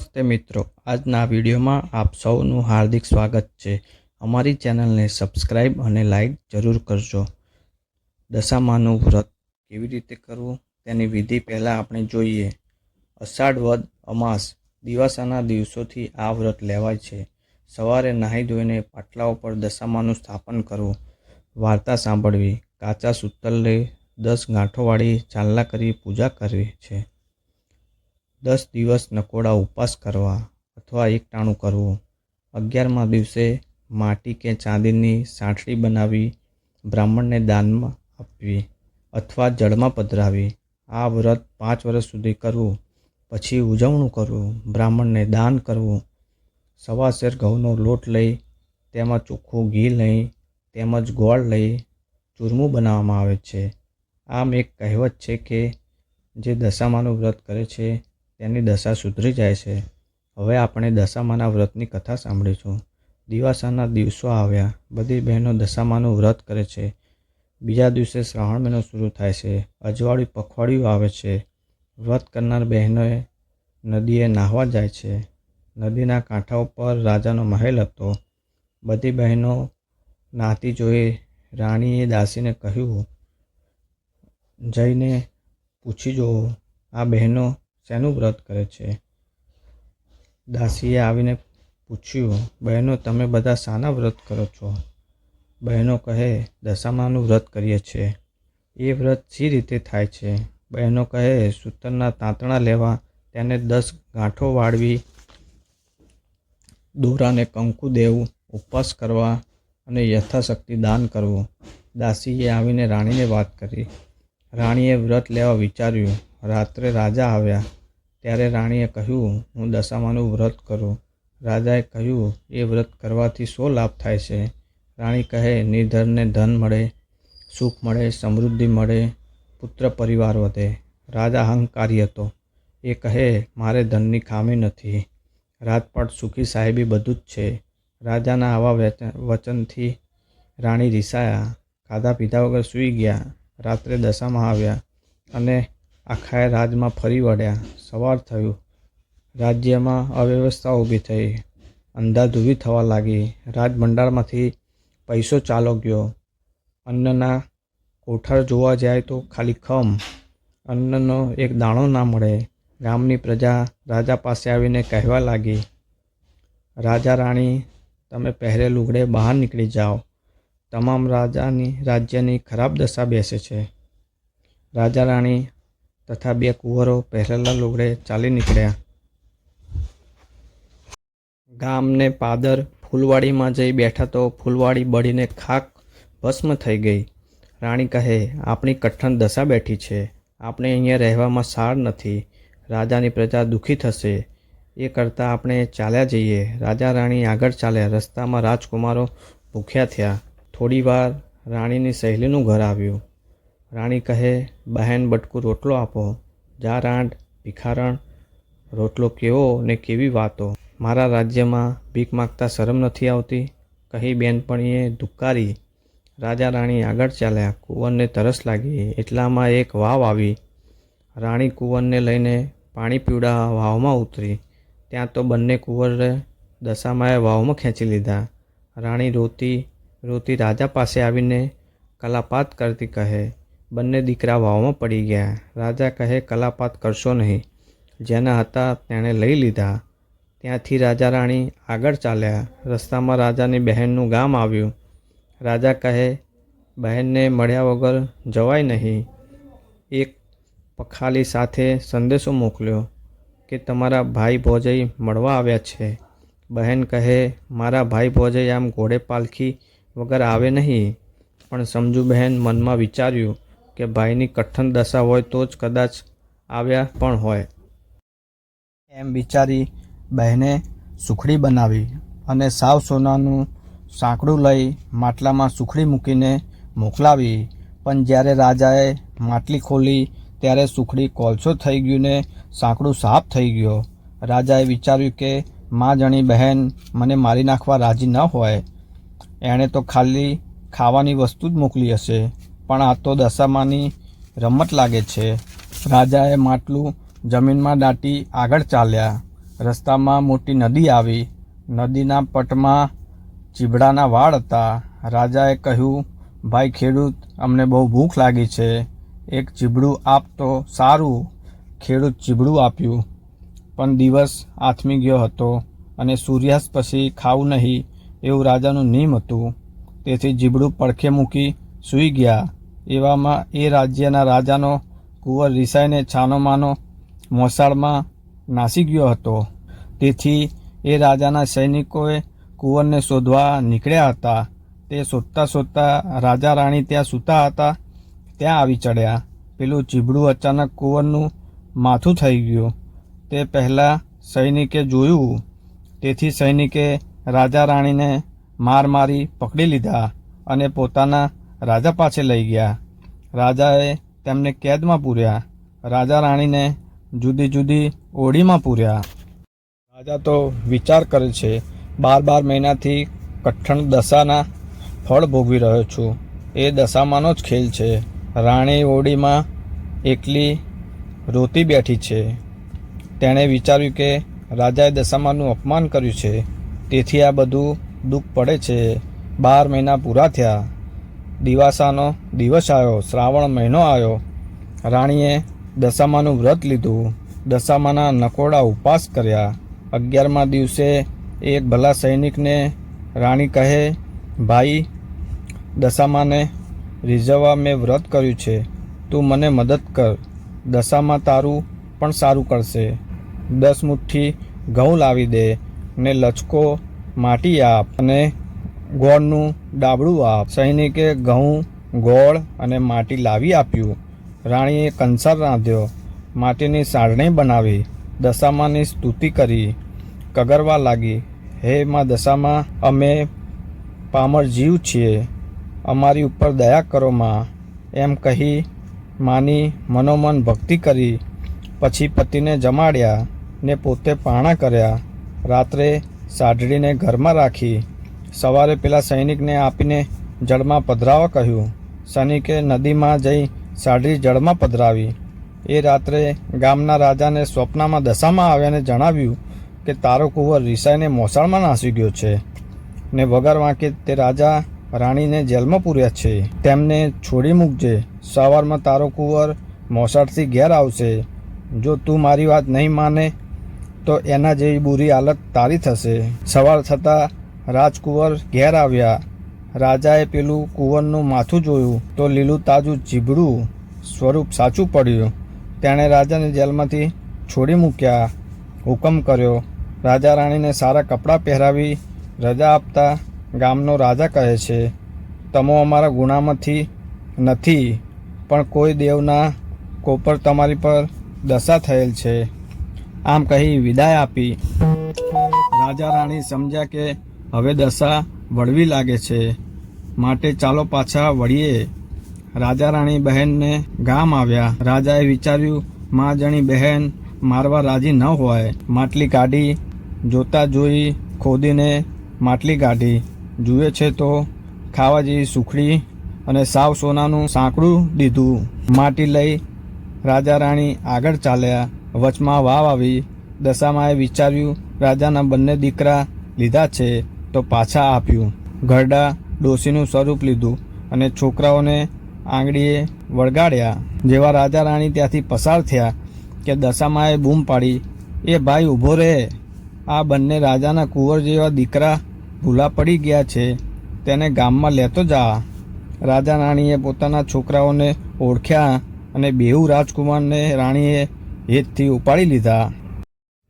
નમસ્તે મિત્રો. આજના વિડીયોમાં આપ સૌનું હાર્દિક સ્વાગત છે. અમારી ચેનલને સબસ્ક્રાઈબ અને લાઈક જરૂર કરજો. દશામાનું વ્રત કેવી રીતે કરવું તેની વિધિ પહેલાં આપણે જોઈએ. અષાઢ વદ અમાસ દિવાસાના દિવસોથી આ વ્રત લેવાય છે. સવારે નાહી ધોઈને પાટલા ઉપર દશામાનું સ્થાપન કરવું. વાર્તા સાંભળવી, કાચા સૂતર લઈ દસ ગાંઠોવાળી ચાલના કરી પૂજા કરવી છે. દસ દિવસ નકોડા ઉપવાસ કરવા અથવા એકટાણું કરવું. અગિયારમા દિવસે માટી કે ચાંદીની સાંઠળી બનાવી બ્રાહ્મણને દાનમાં આપવી અથવા જળમાં પધરાવી. આ વ્રત પાંચ વર્ષ સુધી કરવું, પછી ઉજવણું કરવું, બ્રાહ્મણને દાન કરવું. સવાશેર ઘઉંનો લોટ લઈ, તેમાં ચોખ્ખું ઘી લઈ, તેમજ ગોળ લઈ ચૂરમું બનાવવામાં આવે છે. આમ એક કહેવત છે કે જે દશામાનું વ્રત કરે છે તેની દશા સુધરી જાય છે. હવે આપણે દશામાના વ્રતની કથા સાંભળીશું દિવાસાના દિવસો આવ્યા. બધી બહેનો દશામાનું વ્રત કરે છે. બીજા દિવસે શ્રાવણ મહિનો શરૂ થાય છે. અજવાળું પખવાડિયું આવે છે. વ્રત કરનાર બહેનોએ નદીએ નાહવા જાય છે. નદીના કાંઠા ઉપર રાજાનો મહેલ હતો. બધી બહેનો નાહતી જોઈ રાણીએ દાસીને કહ્યું, જઈને પૂછી જુઓ, આ બહેનો શેનું વ્રત કરે છે? દાસીએ આવીને પૂછ્યું, બહેનો, તમે બધા શાના વ્રત કરો છો? બહેનો કહે, દશામાનું વ્રત કરીએ છીએ. એ વ્રત સી રીતે થાય છે? બહેનો કહે, સૂતરના તાંતણા લેવા, તેને દસ ગાંઠો વાળવી, દોરાને કંકુ દેવું, ઉપવાસ કરવા અને યથાશક્તિ દાન કરવું. દાસીએ આવીને રાણીને વાત કરી. રાણીએ વ્રત લેવા વિચાર્યું. રાત્રે રાજા આવ્યા. ત્યારે રાણીએ કહ્યું, હું દશામાનું વ્રત કરું. રાજાએ કહ્યું, એ વ્રત કરવાથી શો લાભ થાય છે? રાણી કહે નિર્ધનને ધન મળે, સુખ મળે, સમૃદ્ધિ મળે, પુત્ર પરિવાર વધે. રાજા અહંકારી હતો. એ કહે, મારે ધનની ખામી નથી. રાજપાટ સુખી સાહેબી બધું જ છે. રાજાના આવા વચન, વચનથી રાણી રિસાયા. ખાધા પીધા વગર સૂઈ ગયા. રાત્રે દશામાં આવ્યા અને આખાએ રાજમાં ફરી વળ્યા. સવાર થયું. રાજ્યમાં અવ્યવસ્થા ઊભી થઈ. અંધાધૂવી થવા લાગી. રાજભંડારમાંથી પૈસો ચાલો ગયો. અન્નના કોઠાર જોવા જાય તો ખાલી ખમ. અન્નનો એક દાણો ના મળે. ગામની પ્રજા રાજા પાસે આવીને કહેવા લાગી, રાજા રાણી, તમે પહેરે લુગડે બહાર નીકળી જાઓ. તમામ રાજાની રાજ્યની ખરાબ દશા બેસે છે. રાજા રાણી તથા બે કુંવરો પહેરેલા લુગડે ચાલી નીકળ્યા. ગામને પાદર ફૂલવાડીમાં જઈ બેઠા તો ફૂલવાડી બળીને ખાક ભસ્મ થઈ ગઈ. રાણી કહે, આપણી કઠણ દશા બેઠી છે. આપણે અહીંયા રહેવામાં સાર નથી. રાજાની પ્રજા દુઃખી થશે. એ કરતાં આપણે ચાલ્યા જઈએ. રાજા રાણી આગળ ચાલ્યા. રસ્તામાં રાજકુમારો ભૂખ્યા થયા. થોડી વાર રાણીની સહેલીનું ઘર આવ્યું. રાણી કહે, બહેન, બટકું રોટલો આપો. જા રાંડ ભિખારણ. રોટલો કેવો ને કેવી વાતો. મારા રાજ્યમાં ભીખ માગતા શરમ નથી આવતી. કહી બેનપણીએ ધુકારી રાજા રાણી આગળ ચાલ્યા. કુંવરને તરસ લાગી. એટલામાં એક વાવ આવી. રાણી કુંવરને લઈને પાણી પીવડા વાવમાં ઉતરી. ત્યાં તો બંને કુંવરે દશામાએ વાવમાં ખેંચી લીધા. રાણી રોતી રોતી રાજા પાસે આવીને કલાપાત કરતી કહે બંને દીકરા વાવમાં પડી ગયા. રાજા કહે, કલાપાત કરશો નહીં. જેના હતા તેણે લઈ લીધા. ત્યાંથી રાજા રાણી આગળ ચાલ્યા. રસ્તામાં રાજાની બહેનનું ગામ આવ્યું. રાજા કહે, બહેનને મળ્યા વગર જવાય નહીં. એક પખાલી સાથે સંદેશો મોકલ્યો કે, તમારા ભાઈ ભોજઈ મળવા આવ્યા છે. બહેન કહે, મારા ભાઈ ભોજઈ આમ ઘોડે પાલખી વગર આવે નહીં. પણ સમજુ બહેન મનમાં વિચાર્યું કે ભાઈની કઠણ દશા હોય તો જ કદાચ આવ્યા પણ હોય. એમ વિચારી બહેને સુખડી બનાવી અને સાવ સોનાનું સાંકડું લઈ માટલામાં સુખડી મૂકીને મોકલાવી. પણ જ્યારે રાજાએ માટલી ખોલી ત્યારે સુખડી કોલસો થઈ ગયું ને સાંકડું સાફ થઈ ગયો. રાજાએ વિચાર્યું કે મા જણી બહેન મને મારી નાખવા રાજી ન હોય. એણે તો ખાલી ખાવાની વસ્તુ જ મોકલી હશે. પણ આ તો દશામાની રમત લાગે છે. રાજાએ માટલું જમીનમાં દાટી આગળ ચાલ્યા. રસ્તામાં મોટી નદી આવી. નદીના પટમાં ચીબડાના વાળ હતા. રાજાએ કહ્યું, ભાઈ ખેડૂત, અમને બહુ ભૂખ લાગી છે. એક ચીબડું આપ તો સારું. ખેડૂત ચીબડું આપ્યું. પણ દિવસ આથમી ગયો હતો અને સૂર્યાસ્ત પછી ખાવું નહીં એવું રાજાનું નિયમ હતું. તેથી જીબડું પડખે મૂકી સૂઈ ગયા. એવામાં એ રાજ્યના રાજાનો કુંવર રિસાઈને છાનોમાનો મોસાળમાં નાસી ગયો હતો. તેથી એ રાજાના સૈનિકોએ કુંવરને શોધવા નીકળ્યા હતા. તે શોધતા શોધતા રાજા રાણી ત્યાં સૂતા હતા, ત્યાં આવી ચડ્યા. પેલું ચીબડું અચાનક કુંવરનું માથું થઈ ગયું. તે પહેલાં સૈનિકે જોયું. તેથી સૈનિકે રાજા રાણીને માર મારી પકડી લીધા અને પોતાના રાજા પાસે લઈ ગયા. રાજાએ તેમને કેદમાં પૂર્યા. રાજા રાણીને જુદી જુદી ઓળીમાં પૂર્યા. રાજા તો વિચાર કરે છે, બાર બાર મહિનાથી કઠણ દશાના ફળ ભોગવી રહ્યો છું. એ દશામાંનો જ ખેલ છે. રાણી ઓળીમાં એકલી રોતી બેઠી છે. તેણે વિચાર્યું કે રાજાએ દશામાનું અપમાન કર્યું છે. તેથી આ બધું દુઃખ પડે છે. બાર મહિના પૂરા થયા. દિવાસાનો દિવસ આવ્યો, શ્રાવણ મહિનો આવ્યો. રાણીએ દશામાનું વ્રત લીધું. દશામાના નકોડા ઉપવાસ કર્યા. અગિયારમા દિવસે એક ભલા સૈનિકને રાણી કહે, ભાઈ, દશામાને રીઝવવા મેં વ્રત કર્યું છે. તું મને મદદ કર. દશામાં તારું પણ સારું કરશે. દસ મુઠ્ઠી ઘઉં લાવી દે ને લચકો માટી આપ અને ગોળનું ડાબડું આપ સૈનિકે ઘઉં, ગોળ અને માટી લાવી આપ્યું. રાણીએ કંસાર રાંધ્યો. માટીની સારણી બનાવી. દશામાની સ્તુતિ કરી. કગરવા લાગી. હે માં દશામાં, અમે પામર જીવ છીએ. અમારી ઉપર દયા કરો માં. એમ કહી માની મનોમન ભક્તિ કરી. પછી પતિને જમાડ્યા ને પોતે પાણા કર્યા. રાત્રે સાઢળીને ઘરમાં રાખી. સવારે પેલા સૈનિકને આપીને જળમાં પધરાવા કહ્યું. સૈનિકે નદીમાં જઈ સાડરી જળમાં પધરાવી. એ રાત્રે ગામના રાજાને સ્વપ્નમાં દશામાં આવ્યાને જણાવ્યું કે તારો કુંવર રિસાઈને મોસાળમાં નાસી ગયો છે ને વગર વાંકે તે રાજા રાણીને જેલમાં પૂર્યા છે. તેમને છોડી મૂકજે. સવારમાં તારો કુંવર મોસાળથી ઘેર આવશે. જો તું મારી વાત નહીં માને, તો એના જેવી બુરી હાલત તારી થશે. સવાર થતાં રાજકુંવર ઘેર આવ્યા. રાજાએ પેલું કુંવરનું માથું જોયું તો લીલું તાજું જીબડું સ્વરૂપ સાચું પડ્યું. તેણે રાજાને જેલમાંથી છોડી મૂક્યા. હુકમ કર્યો. રાજા રાણીને સારા કપડાં પહેરાવી રજા આપતા ગામનો રાજા કહે છે, તમો અમારા ગુનામાંથી નથી, પણ કોઈ દેવના કોપર તમારી પર દશા થયેલ છે. આમ કહી વિદાય આપી. રાજા રાણી સમજ્યા કે હવે દશા વળવી લાગે છે. માટે ચાલો પાછા વળીએ. રાજા રાણી બહેનને ગામ આવ્યા. રાજાએ વિચાર્યું, મા જણી બહેન મારવા રાજી ન હોય. માટલી કાઢી, જોતા જોઈ ખોદીને માટલી કાઢી. જુએ છે તો ખાવા જેવી સુખડી અને સાવ સોનાનું સાંકડું દીધું. માટી લઈ રાજા રાણી આગળ ચાલ્યા. વચમાં વાવ આવી. દશામાએ વિચાર્યું, રાજાના બંને દીકરા લીધા છે. તો પાછા આપ્યું. ઘરડા ડોશીનું સ્વરૂપ લીધું અને છોકરાઓને આંગળીએ વળગાડ્યા. જેવા રાજા રાણી ત્યાંથી પસાર થયા કે દશામાએ બૂમ પાડી, એ ભાઈ ઊભો રહે. આ બંને રાજાના કુંવર જેવા દીકરા ભૂલા પડી ગયા છે. તેને ગામમાં લેતો જા. રાજા રાણીએ પોતાના છોકરાઓને ઓળખ્યા અને બેહુ રાજકુમારને રાણીએ હેતથી ઉપાડી લીધા.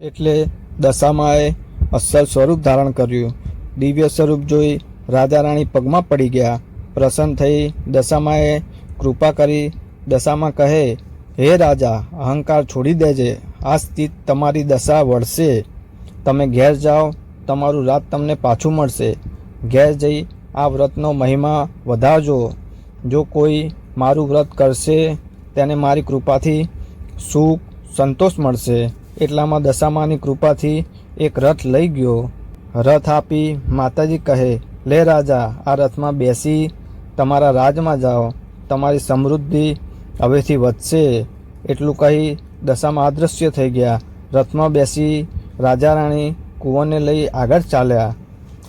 એટલે દશામાએ અસલ સ્વરૂપ ધારણ કર્યું. દિવ્ય સ્વરૂપ જોઈ રાજા રાણી પગમાં પડી ગયા. પ્રસન્ન થઈ દશામાએ કૃપા કરી દશામાં કહે, હે રાજા, અહંકાર છોડી દેજે. આ સ્થિત તમારી દશા વળશે. તમે ઘેર જાઓ, તમારું રાત તમને પાછું મળશે. ઘેર જઈ આ વ્રતનો મહિમા વધારજો. જો કોઈ મારું વ્રત કરશે, તેને મારી કૃપાથી સુખ, સંતોષ મળશે. એટલામાં દશામાની કૃપાથી એક રથ લઈ ગયો. રથ આપી માતાજી કહે, લે રાજા, આ રથમાં બેસી તમારા રાજમાં જાઓ. તમારી સમૃદ્ધિ હવેથી વધશે. એટલું કહી દશામાં અદૃશ્ય થઈ ગયા. રથમાં બેસી રાજા રાણી કુંવરને લઈ આગળ ચાલ્યા.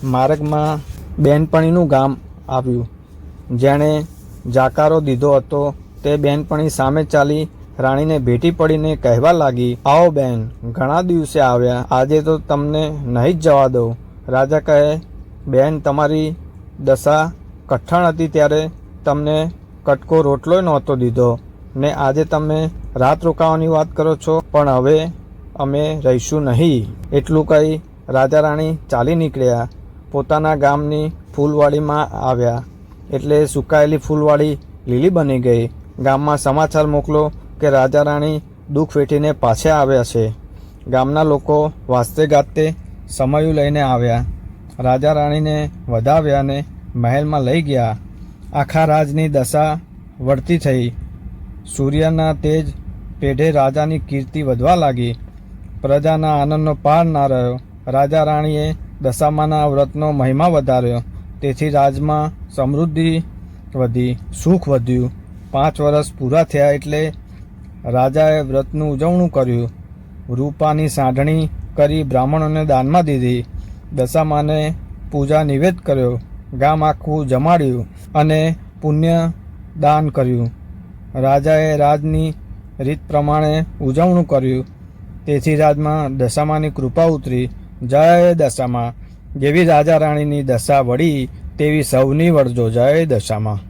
માર્ગમાં બેનપણીનું ગામ આવ્યું. જેણે જાકારો દીધો હતો, તે બેનપણી સામે ચાલી રાણીને ભેટી પડીને કહેવા લાગી, આવો બેન, ઘણા દિવસે આવ્યા, આજે તો તમને નહીં જ જવા દઉં. રાજા કહે, બેન, તમારી દશા કઠણ હતી ત્યારે તમને કટકો રોટલોય નહોતો દીધો, ને આજે તમે રાત રોકાવાની વાત કરો છો, પણ હવે અમે રહીશું નહીં. એટલું કહી રાજા રાણી ચાલી નીકળ્યા. પોતાના ગામની ફૂલવાડીમાં આવ્યા. એટલે સુકાયેલી ફૂલવાડી લીલી બની ગઈ. ગામમાં સમાચાર મોકલો કે રાજા રાણી દુઃખ વેઠીને પાછા આવ્યા છે. ગામના લોકો વાસ્તે ગાતે સમયું લઈને આવ્યા. રાજા રાણીને વધાવ્યા અને મહેલમાં લઈ ગયા. આખા રાજની દશા વળતી થઈ. સૂર્યના તેજ પેઢે રાજાની કીર્તિ વધવા લાગી. પ્રજાના આનંદનો પાર ના રહ્યો. રાજા રાણીએ દશામાના વ્રતનો મહિમા વધાર્યો. તેથી રાજમાં સમૃદ્ધિ વધી, સુખ વધ્યું. પાંચ વર્ષ પૂરા થયા એટલે રાજાએ વ્રતનું ઉજવણું કર્યું. રૂપાની સાંઢણી કરી બ્રાહ્મણોને દાનમાં દીધી. દશામાને પૂજા નિવેદ કર્યો. ગામ આખું જમાડ્યું અને પુણ્ય દાન કર્યું. રાજાએ રાજની રીત પ્રમાણે ઉજવણું કર્યું. તેથી રાજમાં દશામાની કૃપા ઉતરી. જય દશામાં. જેવી રાજા રાણીની દશા વળી, તેવી સૌની વળજો જય દશામાં.